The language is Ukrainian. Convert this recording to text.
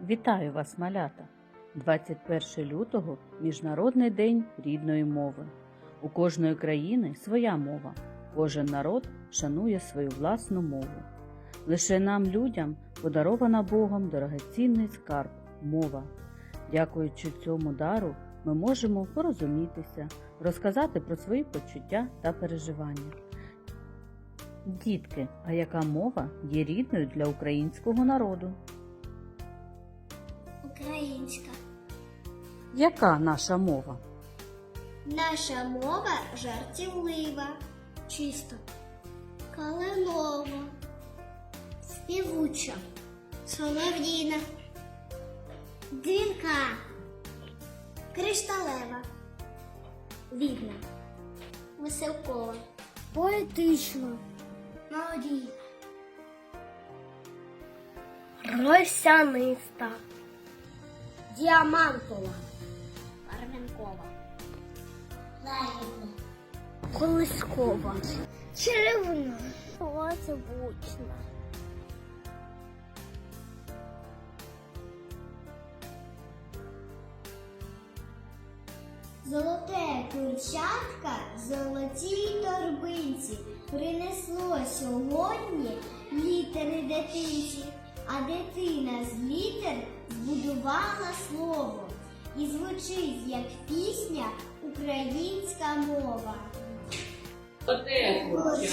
Вітаю вас, малята! 21 лютого Міжнародний день рідної мови. У кожної країни своя мова. Кожен народ шанує свою власну мову. Лише нам, людям, подарована Богом дорогоцінний скарб мова. Дякуючи цьому дару, ми можемо порозумітися, розказати про свої почуття та переживання. Дітки, а яка мова є рідною для українського народу? Українська. Яка наша мова? Наша мова жартівлива, чиста, калинова, співуча, солов'їна, дзвінка, кришталева, вільна, веселкова, поетична, молодійна, росяниста, діамантова, барвінкова. Лагідна. Колискова. Черевна. Озвучна. Золоте курчатка золотій торбинці принесло сьогодні літери дитинці, а дитина з літер збудувала слово і звучить як пісня українська мова. Торбинці